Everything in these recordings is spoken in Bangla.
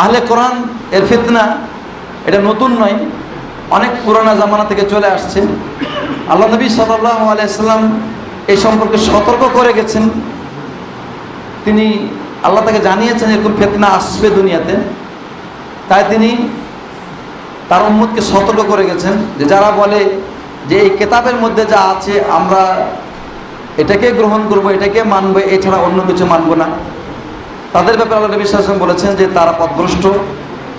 আহলে কোরআন এর ফিতনা, এটা নতুন নয়, অনেক পুরানা জামানা থেকে চলে আসছে। আল্লাহ নবী সাল্লাহ আলাইসাল্লাম এই সম্পর্কে সতর্ক করে গেছেন। তিনি আল্লাহ তাকে জানিয়েছেন, এরকম ফেতনা আসবে দুনিয়াতে। তাই তিনি তার উম্মতকে সতর্ক করে গেছেন যে যারা বলে যে এই কেতাবের মধ্যে যা আছে, আমরা এটাকে গ্রহণ করব, এটাকে মানবো, এছাড়া অন্য কিছু মানবো না। তাদের ব্যাপারে আল্লাহ নবী সাল্লাম বলেছেন যে তারা পথভ্রষ্ট।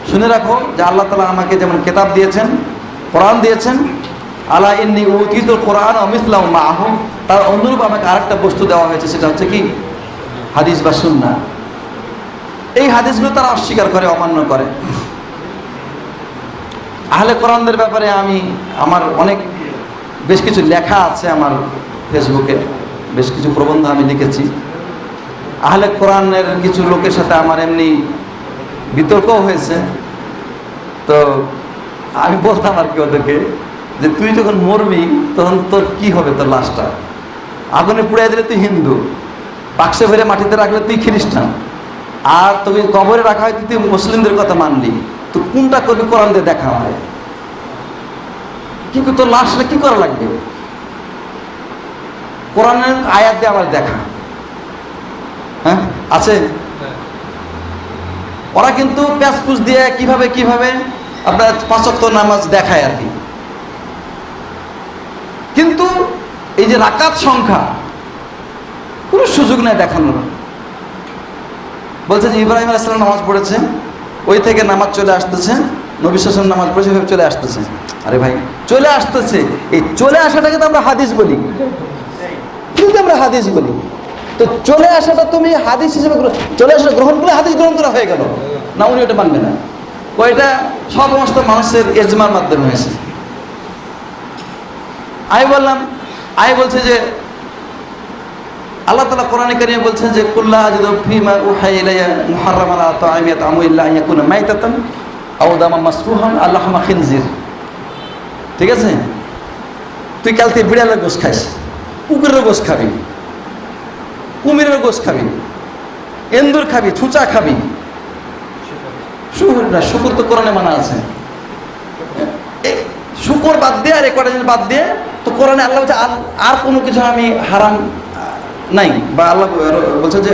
শুনে রাখো যে আল্লাহ তালা আমাকে যেমন কেতাব দিয়েছেন, কোরআন দিয়েছেন, আলা ইন্নি উতিত কোরআন অমিসলাম মাহ তার অনুরূপ আমাকে আরেকটা বস্তু দেওয়া হয়েছে, সেটা হচ্ছে কি? হাদিস বা সুন্না এই হাদিসগুলো তারা অস্বীকার করে, অমান্য করে। আহলে কোরআনদের ব্যাপারে আমি, আমার অনেক, বেশ কিছু লেখা আছে আমার ফেসবুকে বেশ কিছু প্রবন্ধ আমি লিখেছি। আহলে কোরআনের কিছু লোকের সাথে আমার এমনি বিতর্কও হয়েছে। তো আমি বলতাম আর কি ওদেরকে যে, তুই যখন মরবি, তখন তোর কি হবে তোর লাশটা? আগুনে পুড়াই দিলে তুই হিন্দু, বাক্সে ভরে মাটিতে রাখলে তুই খ্রিস্টান। আর তোকে কবরে রাখা হয় তুই মুসলিমদের কথা মানলি। তো কোনটা করবি কোরআন দিয়ে দেখা হয়। কিন্তু তোর লাশটা কি করা লাগবে? কোরআনের আয়াত দিয়ে আবার দেখা। হ্যাঁ? আছে? ওরা কিন্তু প্যাসপুস দিয়ে কীভাবে কীভাবে আপনার পাঁচক্ত নামাজ দেখায় আর কি। কিন্তু এই যে রাকাত সংখ্যা কোনো সুযোগ নেই দেখানোর। বলছে যে ইব্রাহিম আলাইসালাম নামাজ পড়েছে ওই থেকে নামাজ চলে আসতেছে নবী শাসন নামাজ পড়েছে ওইভাবে চলে আসতেছে। আরে ভাই চলে আসতেছে। এই চলে আসাটাকে তো আমরা হাদিস বলি। কিন্তু আমরা হাদিস বলি। তো চলে আসাটা তুমি হাদিস হিসেবে চলে আসাটা গ্রহণ করে হাদিস গ্রহণ করা হয়ে গেল। না, উনি ওটা মানবে না। ওইটা সমস্ত মানুষের এজমার মাধ্যমে হয়েছে। আমি বললাম, আমি বলছে যে, আল্লাহ তালা কোরআনে কারিমে বলছেন যে, কুল্লা আজিদু ফিমা উহাই ইলাইয়া মুহাররাম আলা তাআমিয়াত আমু ইল্লা ইয়াকুনা মাইতাতান আও দামা মাসফুহান আল্লাহুমা খিনজির। ঠিক আছে? তুই কাল থেকে বিড়ালের গোস খাইস, কুকুরের গোস খাবি। কুমিরের গোস খাবি, এন্দুর খাবি ছুঁচা খাবি। শুকুর না, শুকুর তো কোরআনে মানা আছে। শুকুর বাদ দিয়ে আর এ কটা জিনিস বাদ দিয়ে তো কোরআনে আল্লাহ বলছে আর আর কোনো কিছু আমি হারাম, নাই। বা আল্লাহ বলছে যে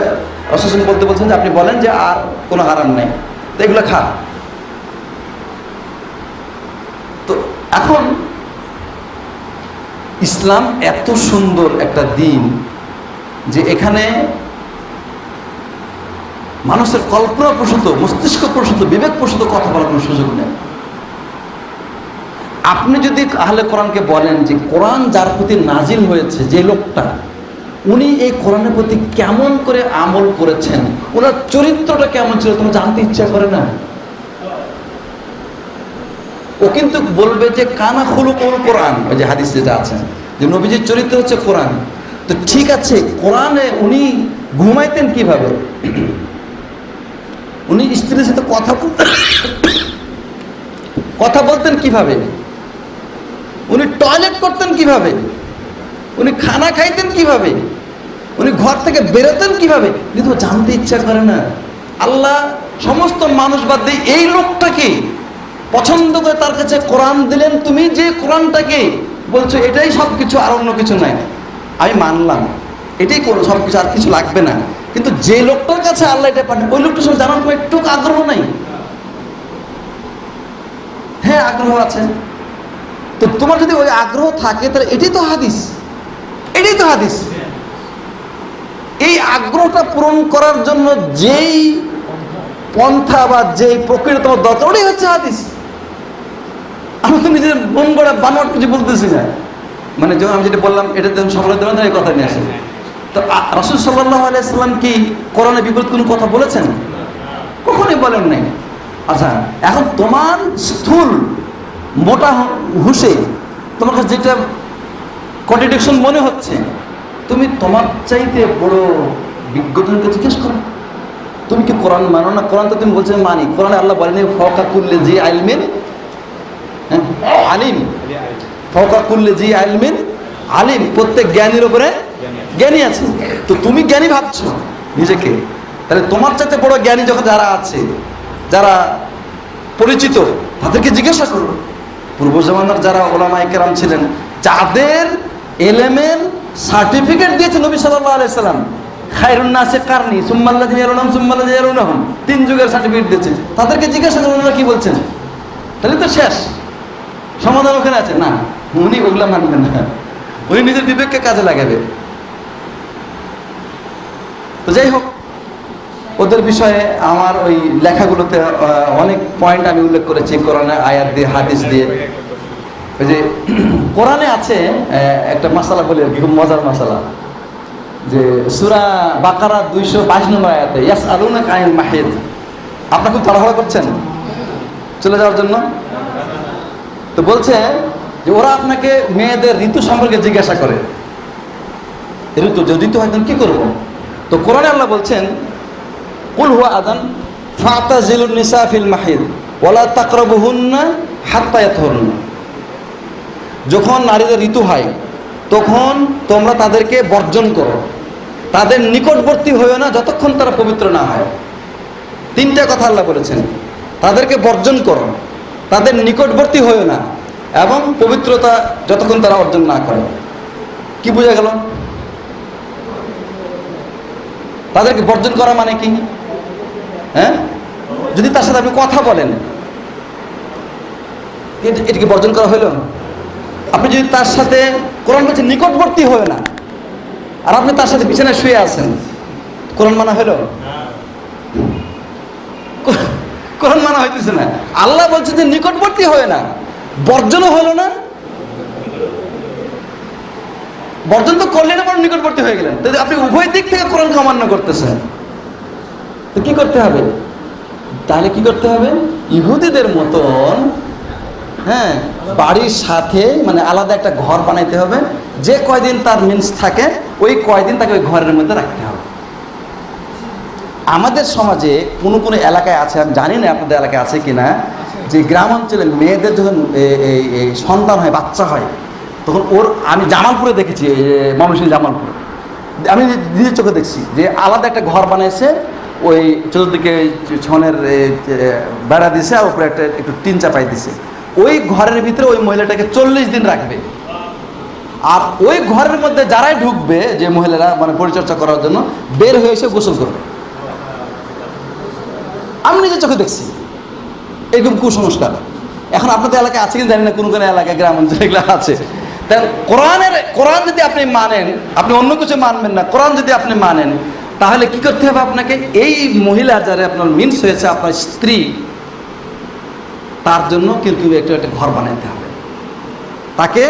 রসুন বলতে বলছেন যে, আপনি বলেন যে, আর কোনো হারাম নাই। তো এগুলো খা। তো এখন ইসলাম এত সুন্দর একটা দিন যে এখানে মানুষের কল্পনা প্রসূত মস্তিষ্ক প্রসূত বিবেক প্রসূত কথা বলার কোনো সুযোগ নেই। আপনি যদি আহলে কোরআনকে বলেন যে কোরআন যার প্রতি নাজিল হয়েছে, যে লোকটা, উনি এই কোরআনের প্রতি কেমন করে আমল করেছেন, ওনার চরিত্রটা কেমন ছিল, তোমার জানতে ইচ্ছা করে না? ও কিন্তু বলবে যে কানা খুলু কোন কোরআন, ওই যে হাদিস যেটা আছে, যে নবীজির চরিত্র হচ্ছে কোরআন। তো ঠিক আছে, কোরআনে উনি ঘুমাইতেন কীভাবে? উনি স্ত্রীর সাথে কথা বলতেন কথা বলতেন কীভাবে? উনি টয়লেট করতেন কীভাবে? উনি খানা খাইতেন কীভাবে? উনি ঘর থেকে বেরোতেন কীভাবে? কিন্তু জানতে ইচ্ছা করে না। আল্লাহ সমস্ত মানুষ বাদ দিয়ে এই লোকটাকে পছন্দ করে তার কাছে কোরআন দিলেন। তুমি যে কোরআনটাকে বলছো, এটাই সব কিছু আর অন্য কিছু নাই আমি মানলাম। এটাই করো সব কিছু আর কিছু লাগবে না। কিন্তু যে লোকটার কাছে আল্লাহ এটা পাঠান ওই লোকটার সঙ্গে জানার কোনো একটু আগ্রহ নাই। হ্যাঁ আগ্রহ আছে। তো তোমার যদি ওই আগ্রহ থাকে, তাহলে এটাই তো হাদিস। এটাই তো হাদিস। এই আগ্রহটা পূরণ করার জন্য যেই পন্থা বা যেই প্রক্রিয়া তোমার দরকার ওটাই হচ্ছে হাদিস। আমি তো নিজের মন গড়া বানোয়ার কিছু বলতেছি না। মানে যখন আমি যেটা বললাম এটা যখন সকলের দেবেন এই কথা নিয়ে আসে। তো রাসূল সাল্লাহ আলাইসাল্লাম কি করোনা বিপরীত কোনো কথা বলেছেন? কখনোই বলেন নাই। আচ্ছা এখন তোমার স্থূল মোটা হুসে তোমার কাছে যেটা কন্ট্রাডিকশন মনে হচ্ছে তুমি তোমার চাইতে বড় বিজ্ঞজনকে জিজ্ঞেস করো। তুমি কি কোরআন মানো না? কোরআন তো তুমি বলছো মানি। কোরআনে আল্লাহ বলেনি ফকা কুল্লে যে আইলমিন হ্যাঁ, আলিম। ফকা কুল্লে জি আইলমিন আলিম, প্রত্যেক জ্ঞানীর উপরে জ্ঞানী আছে। তো তুমি জ্ঞানী ভাবছ নিজেকে। তাহলে তোমার চাইতে বড় জ্ঞানী যখন যারা আছে, যারা পরিচিত, তাদেরকে জিজ্ঞাসা করো। পূর্ব জমানার যারা ওলামাই কেরাম ছিলেন, যাদের এলেমের সার্টিফিকেট দিয়েছে নবী সাল্লাহ আলাইসাল্লাম খায়রুন নাসে কারনি সুম্মাল্লা জিয়ারুনাম সুম্মাল্লা জিয়ারুনাহম তিন যুগের সার্টিফিকেট দিয়েছে। তাদেরকে জিজ্ঞাসা করুন ওনারা কি বলছেন? তাহলে তো শেষ। সমাধান ওখানে আছে। না। উনি ওগুলা মানবেন না। উনি নিজের বিবেককে কাজে লাগাবে। তো যাই হোক, ওদের বিষয়ে আমার ওই লেখাগুলোতে অনেক পয়েন্ট আমি উল্লেখ করেছি, কোরআনের আয়াত দিয়ে, হাদিস দিয়ে। ওই যে, কোরআনে আছে একটা মশালা বলি আর কি, খুব মজার মশালা যে সুরা বাকারা দুইশো বাইশ নম্বর আয়াতে ইয়াস আলুনা কাইন মাহিদ আপনার খুব তাড়াহুড়া করছেন? চলে যাওয়ার জন্য? তো বলছে যে ওরা আপনাকে মেয়েদের ঋতু সম্পর্কে জিজ্ঞাসা করে। ঋতু যদি হয় তখন কি করব? তো কোরআনে আল্লাহ বলছেন, কুল হুয়া আদান ফাতা জিলুন নিসা ফিল মাহিদ ওয়ালা তাকরাবুহুন্না হাত্তা ইয়াতহুরনা। যখন নারীদের ঋতু হয়, তখন তোমরা তাদেরকে বর্জন করো। তাদের নিকটবর্তী হয়েও না যতক্ষণ তারা পবিত্র না হয়। তিনটা কথা আল্লাহ বলেছেন। তাদেরকে বর্জন করো। তাদের নিকটবর্তী হয়েও না। এবং পবিত্রতা যতক্ষণ তারা অর্জন না করে। কি বোঝা গেল? তাদেরকে বর্জন করা মানে কি? হ্যাঁ? যদি তার সাথে আপনি কথা বলেন, এট- এটাকে বর্জন করা হলো। আপনি যদি তার সাথে কোরআন বলছে নিকটবর্তী হয়ে না, আর আপনি তার সাথে বিছানায় শুয়ে আছেন, কোরআন মানা হলো? কোরআন মানা হইতেছে না। আল্লাহ বলছে যে নিকটবর্তী হয়ে না। বর্জনও হলো না। বর্জন তো করলেন আবার নিকটবর্তী হয়ে গেলেন। তাহলে আপনি উভয় দিক থেকে কোরআনকে অমান্য করতেছেন, তো কি করতে হবে? তাহলে কি করতে হবে? ইহুদিদের মতন হ্যাঁ বাড়ির সাথে মানে আলাদা একটা ঘর বানাইতে হবে। যে কয়দিন তার মিন্স থাকে, ওই কয়দিন তাকে ওই ঘরের মধ্যে রাখতে হবে। আমাদের সমাজে কোনো কোনো এলাকায় আছে, আমি জানি না আপনাদের এলাকায় আছে কিনা যে গ্রাম অঞ্চলে মেয়েদের যখন সন্তান হয়, বাচ্চা হয়, তখন ওর, আমি জামালপুরে দেখেছি মানুষের জামালপুর। আমি নিজের চোখে দেখছি যে আলাদা একটা ঘর বানাইছে, ওই চতুর্দিকে ছনের বেড়া দিছে আর উপরে একটা একটু টিন চাপাই দিছে। ওই ঘরের ভিতরে ওই মহিলাটাকে চল্লিশ দিন রাখবে। আর ওই ঘরের মধ্যে যারাই ঢুকবে, যে মহিলারা মানে পরিচর্যা করার জন্য, বের হয়ে এসে গোসল করবে। আমি নিজের চোখে দেখছি। এরকম কুসংস্কার। এখন আপনাদের এলাকায় আছে কি জানি না, কোন কোন এলাকায়, গ্রাম অঞ্চলে এগুলো আছে। তাই কোরআনের, কোরআন যদি আপনি মানেন, আপনি অন্য কিছু মানবেন না, কোরআন যদি আপনি মানেন, তাহলে কি করতে হবে আপনাকে? এই মহিলা যারা আপনার মিন্স হয়েছে আপনার স্ত্রী, তার জন্য কিন্তু একটু একটা ঘর বানাইতে হবে। তাকে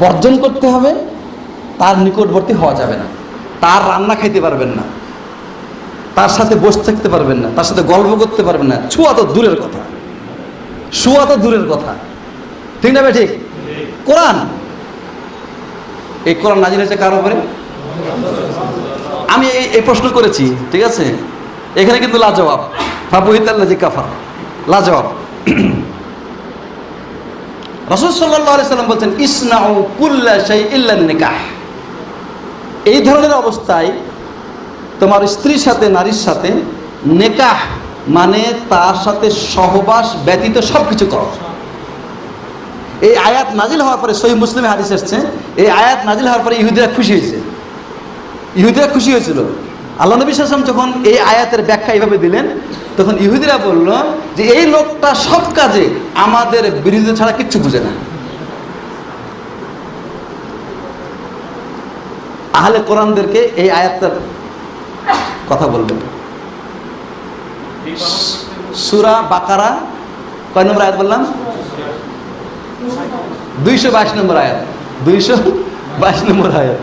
বর্জন করতে হবে, তার নিকটবর্তী হওয়া যাবে না। তার রান্না খাইতে পারবেন না। তার সাথে বসে থাকতে পারবেন না, তার সাথে গল্প করতে পারবেন না। ছুয়া তো দূরের কথা। শুয়া তো দূরের কথা। ঠিক না ভাই, ঠিক? কোরআন? এই কোরআন নাজির হয়েছে কার উপরে? আমি এই প্রশ্ন করেছি, ঠিক আছে? এখানে কিন্তু লাজবাব। ফাবুহিতাল্লা জি কাফা লাজবাব। সাল্লাহ সাল্লাম বলছেন, ইসনাউ কুল্লা সেই নিকাহ। এই ধরনের অবস্থায় তোমার স্ত্রীর সাথে, নারীর সাথে নেকাহ মানে তার সাথে সহবাস ব্যতীত সব কিছু করো। এই আয়াত নাজিল হওয়ার পরে সহি মুসলিমে হাদিস এসছে, এই আয়াত নাজিল হওয়ার পরে ইহুদিরা খুশি হয়েছে। ইহুদিরা খুশি হয়েছিল। আল্লাহ নবী সাল্লাম যখন এই আয়াতের ব্যাখ্যা এইভাবে দিলেন, তখন ইহুদিরা বলল যে এই লোকটা সব কাজে আমাদের বিরোধী ছাড়া কিচ্ছু বুঝে না। আহলে কোরআনদেরকে এই আয়াতটার কথা বলবেন। সুরা বাকারা, কয় নম্বর আয়াত বললাম? দুইশো বাইশ নম্বর আয়াত। দুইশো বাইশ নম্বর আয়াত।